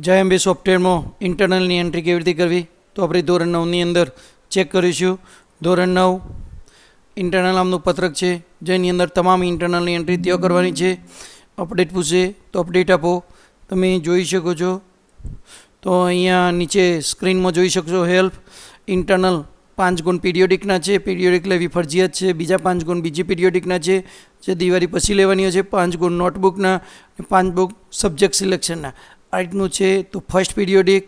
જય અંબે સોફ્ટવેરમાં ઇન્ટરનલની એન્ટ્રી કેવી રીતે કરવી? તો આપણે ધોરણ નવની અંદર ચેક કરીશું. ધોરણ નવ ઇન્ટરનલ નામનું પત્રક છે, જેની અંદર તમામ ઇન્ટરનલની એન્ટ્રી ત્યાં કરવાની છે. અપડેટ પૂછે તો અપડેટ આપો. તમે જોઈ શકો છો. તો અહીંયા નીચે સ્ક્રીનમાં જોઈ શકશો હેલ્પ ઇન્ટરનલ પાંચ ગુણ પીરિયોડિકના છે. પીરિયોડિક લેવી ફરજિયાત છે. બીજા પાંચ ગુણ બીજી પીરિયોડિકના છે. જે દિવાળી પછી લેવાની હોય છે. પાંચ ગુણ નોટબુકના પાંચ બુક સબ્જેક્ટ સિલેક્શનના આ રીતનું છે, તો ફર્સ્ટ પીરિયોડિક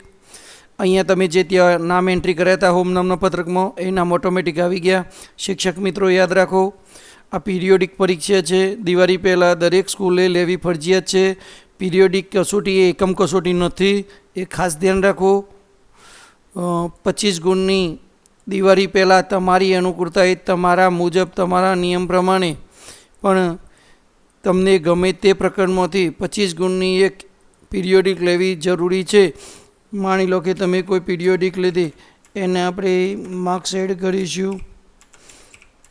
અહીંયા તમે જે ત્યાં નામ એન્ટ્રી કર્યા હતા હોમ નામના પત્રકમાં એ નામ ઓટોમેટિક આવી ગયા. શિક્ષક મિત્રો યાદ રાખો, આ પીરિયોડિક પરીક્ષા છે, દિવાળી પહેલાં દરેક સ્કૂલે લેવી ફરજિયાત છે. પીરિયોડિક કસોટી એ એકમ કસોટી નથી, એ ખાસ ધ્યાન રાખો. પચીસ ગુણની દિવાળી પહેલાં તમારી અનુકૂળતા એ તમારા મુજબ, તમારા નિયમ પ્રમાણે. પણ તમને ગમે તે પ્રકરણમાંથી પચીસ ગુણની એક પીરિયોડિક લેવી જરૂરી છે. માની લો કે તમે કોઈ પીરિયોડિક લીધી એને આપણે માર્ક્સ એડ કરીશું.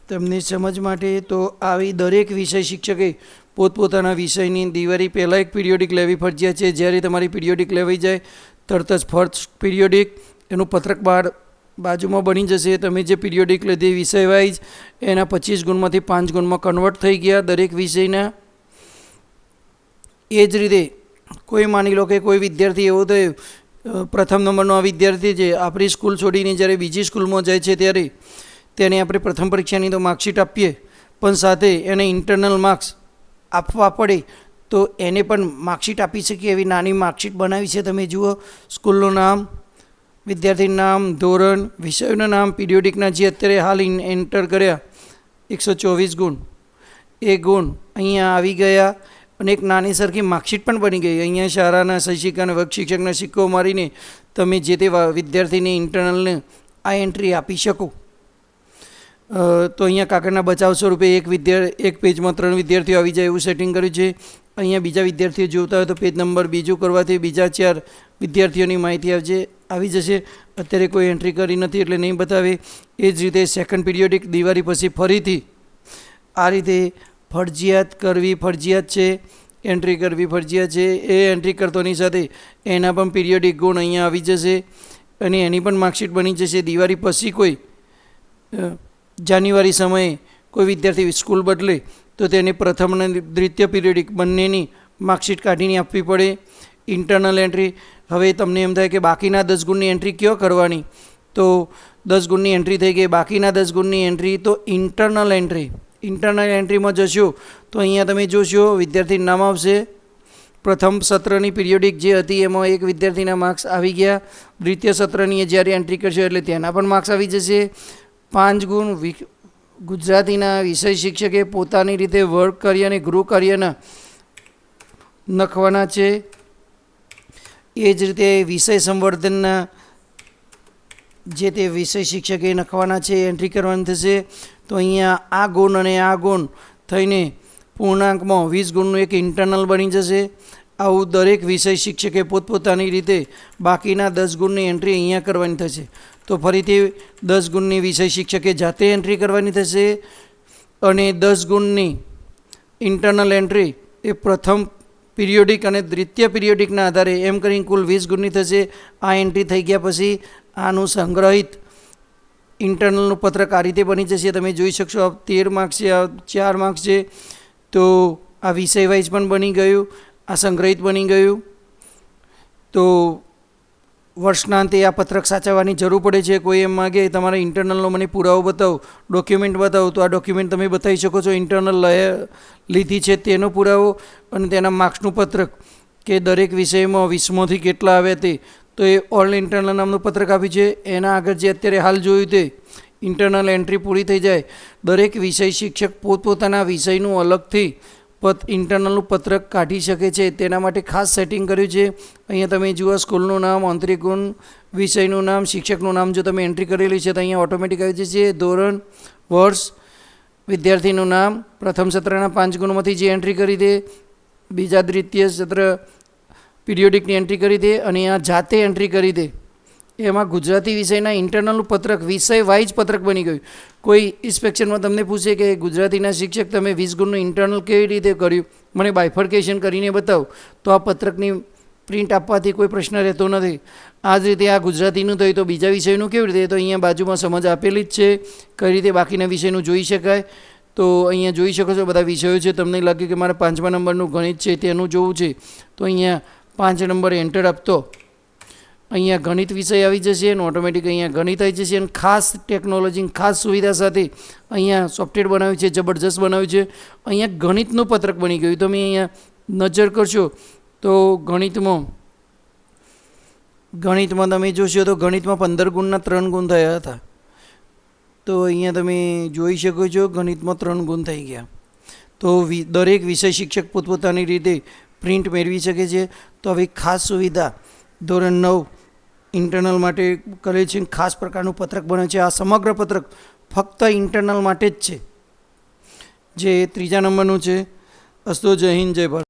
તમને સમજ માટે તો આવી દરેક વિષય શિક્ષકે પોતપોતાના વિષયની દિવાળી પહેલાં એક પીરિયોડિક લેવી ફરજિયાત છે. જ્યારે તમારી પીરિયોડિક લેવાઈ જાય, તરત જ ફર્સ્ટ પીરિયોડિક એનું પત્રક બહાર બાજુમાં બની જશે. તમે જે પીરિયોડિક લીધી વિષય વાઇઝ એના પચીસ ગુણમાંથી પાંચ ગુણમાં કન્વર્ટ થઈ ગયા દરેક વિષયના. એ જ રીતે કોઈ માની લો કે કોઈ વિદ્યાર્થી એવો થયો પ્રથમ નંબરનો આ વિદ્યાર્થી છે આપણી સ્કૂલ છોડીને જ્યારે બીજી સ્કૂલમાં જાય છે ત્યારે તેને આપણે પ્રથમ પરીક્ષાની તો માર્કશીટ આપીએ, પણ સાથે એને ઇન્ટરનલ માર્ક્સ આપવા પડે, તો એને પણ માર્કશીટ આપી શકીએ એવી નાની માર્કશીટ બનાવી છે. તમે જુઓ, સ્કૂલનું નામ, વિદ્યાર્થીનું નામ, ધોરણ, વિષયનું નામ પીરિયોડિકના જે અત્યારે હાલ એન્ટર કર્યા, એકસો ચોવીસ ગુણ. એ ગુણ અહીંયા આવી ગયા. અને એક નાની સરખી માર્કશીટ પણ બની ગઈ. અહીંયા શાળાના શૈક્ષિક અને વર્ગ શિક્ષકના સિક્કો મારીને તમે જે તે વિદ્યાર્થીને ઇન્ટરનલને આ એન્ટ્રી આપી શકો. તો અહીંયા કાકડના બચાવ સ્વરૂપે એક વિદ્યા, એક પેજમાં ત્રણ વિદ્યાર્થીઓ આવી જાય એવું સેટિંગ કર્યું છે. અહીંયા બીજા વિદ્યાર્થીઓ જોતા હોય તો પેજ નંબર બીજું કરવાથી બીજા ચાર વિદ્યાર્થીઓની માહિતી આવજે, આવી જશે. અત્યારે કોઈ એન્ટ્રી કરી નથી એટલે નહીં બતાવે. એ જ રીતે સેકન્ડ પીરિયોડિક દિવાળી પછી ફરીથી આ રીતે ફરજિયાત કરવી ફરજિયાત છે એન્ટ્રી કરવી ફરજિયાત છે, એ એન્ટ્રી કરતોની સાથે એના પણ પીરિયોડિક ગુણ અહીંયા આવી જશે અને એની પણ માર્કશીટ બની જશે. દિવાળી પછી કોઈ જાન્યુઆરી સમયે કોઈ વિદ્યાર્થી સ્કૂલ બદલે તો તેને પ્રથમ અને દ્વિતીય પીરિયડિક બંનેની માર્કશીટ કાઢીને આપવી પડે. ઇન્ટરનલ એન્ટ્રી હવે તમને એમ થાય કે બાકીના દસ ગુણની એન્ટ્રી કયો કરવાની? તો દસ ગુણની એન્ટ્રી થઈ ગઈ, બાકીના દસ ગુણની એન્ટ્રી તો ઇન્ટરનલ એન્ટ્રી ઇન્ટરનલ એન્ટ્રીમાં જશો, તો અહીંયા તમે જોશો, વિદ્યાર્થી નામ આવશે. પ્રથમ સત્રની પિરિયોડિક જે હતી, એમાં એક વિદ્યાર્થીના માર્ક્સ આવી ગયા. દ્વિતીય સત્રની જ્યારે એન્ટ્રી કરશો એટલે તેના પણ માર્ક્સ આવી જશે. પાંચ ગુણ ગુજરાતીના વિષય શિક્ષકે પોતાની રીતે વર્ક કરી અને ગૃહ કાર્યના નખવાના છે. એ જ રીતે વિષય સંવર્ધનના જે તે વિષય શિક્ષકે નખવાના છે એન્ટ્રી કરવાની થશે. તો અહીંયા આ ગુણ અને આ ગુણ થઈને પૂર્ણાંકમાં વીસ ગુણનું એક ઇન્ટરનલ બની જશે. આવું દરેક વિષય શિક્ષકે પોતપોતાની રીતે બાકીના દસ ગુણની એન્ટ્રી અહીંયા કરવાની થશે. તો ફરીથી દસ ગુણની વિષય શિક્ષકે જાતે એન્ટ્રી કરવાની થશે અને દસ ગુણની ઇન્ટરનલ એન્ટ્રી એ પ્રથમ પિરિયોડિક અને દ્વિતીય પિરિયોડિકના આધારે એમ કરીને કુલ વીસ ગુણની થશે. આ એન્ટ્રી થઈ ગયા પછી આનું સંગ્રહિત ઇન્ટરનલનું પત્રક આ રીતે બની જશે. તમે જોઈ શકશો આ તેર માર્ક્સ છે, આ ચાર માર્ક્સ છે. તો આ વિષય વાઇઝ પણ બની ગયું, આ સંગ્રહિત બની ગયું. તો વર્ષના અંતે આ પત્રક સાચવવાની જરૂર પડે છે. કોઈ એમ માગે, તમારા ઇન્ટરનલનો મને પુરાવો બતાવો ડોક્યુમેન્ટ બતાવો. તો આ ડોક્યુમેન્ટ તમે બતાવી શકો છો ઇન્ટરનલ લીધી છે તેનો પુરાવો અને તેના માર્ક્સનું પત્રક. કે દરેક વિષયમાં વીસમાંથી કેટલા આવ્યા તે તો એ ઓલ ઇન્ટરનલ નામનું પત્રક આપ્યું છે. એના આગળ જે અત્યારે હાલ જોયું તે ઇન્ટરનલ એન્ટ્રી પૂરી થઈ જાય. દરેક વિષય શિક્ષક પોતપોતાના વિષયનું અલગથી પત ઇન્ટરનલનું પત્રક કાઢી શકે છે. તેના માટે ખાસ સેટિંગ કર્યું છે. અહીંયા તમે જુઓ, સ્કૂલનું નામ અંતરિકુણ વિષયનું નામ, શિક્ષકનું નામ જો તમે એન્ટ્રી કરેલી છે તો અહીંયા ઓટોમેટિક આવી જશે. ધોરણ, વર્ષ, વિદ્યાર્થીનું નામ, પ્રથમ સત્રના પાંચ ગુણમાંથી જે એન્ટ્રી કરી દે બીજા દ્વિતીય સત્ર પીરિયોડિકની એન્ટ્રી કરી દે અને આ જાતે એન્ટ્રી કરી દે. એમાં ગુજરાતી વિષયના ઇન્ટરનલનું પત્રક વિષય વાઇઝ પત્રક બની ગયું. કોઈ ઇન્સ્પેક્શનમાં તમને પૂછે કે ગુજરાતીના શિક્ષક તમે વીસ ગુણનું ઇન્ટરનલ કેવી રીતે કર્યું? મને બાયફર્કેશન કરીને બતાવો. તો આ પત્રકની પ્રિન્ટ આપવાથી કોઈ પ્રશ્ન રહેતો નથી. આ જ રીતે આ ગુજરાતીનું થયું તો બીજા વિષયનું કેવી રીતે? તો અહીંયા બાજુમાં સમજ આપેલી જ છે. કઈ રીતે બાકીના વિષયનું જોઈ શકાય? તો અહીંયા જોઈ શકો છો, બધા વિષયો છે. તમને લાગે કે મારે પાંચમા નંબરનું ગણિત છે તેનું જોવું છે. તો અહીંયા પાંચ નંબર એન્ટર આપતો અહીંયા ગણિત વિષય આવી જશે અને ઓટોમેટિક અહીંયા ગણિત આવી જશે અને ખાસ ટેકનોલોજી ખાસ સુવિધા સાથે અહીંયા સોફ્ટવેર બનાવ્યું છે, જબરજસ્ત બનાવ્યું છે. અહીંયા ગણિતનું પત્રક બની ગયું. તમે અહીંયા નજર કરશો તો ગણિતમાં ગણિતમાં તમે જોશો તો ગણિતમાં પંદર ગુણના ત્રણ ગુણ થયા હતા. તો અહીંયા તમે જોઈ શકો છો ગણિતમાં ત્રણ ગુણ થઈ ગયા. તો દરેક વિષય શિક્ષક પોતપોતાની રીતે પ્રિન્ટ મેળવી શકે છે. તો આવી ખાસ સુવિધા ધોરણ નવ ઇન્ટરનલ માટે કરે છે ખાસ પ્રકારનું પત્રક બને છે. આ સમગ્ર પત્રક ફક્ત ઇન્ટરનલ માટે જ છે. જે ત્રીજા નંબરનું છે. અસ્તો જય હિન્દ, જય ભારત.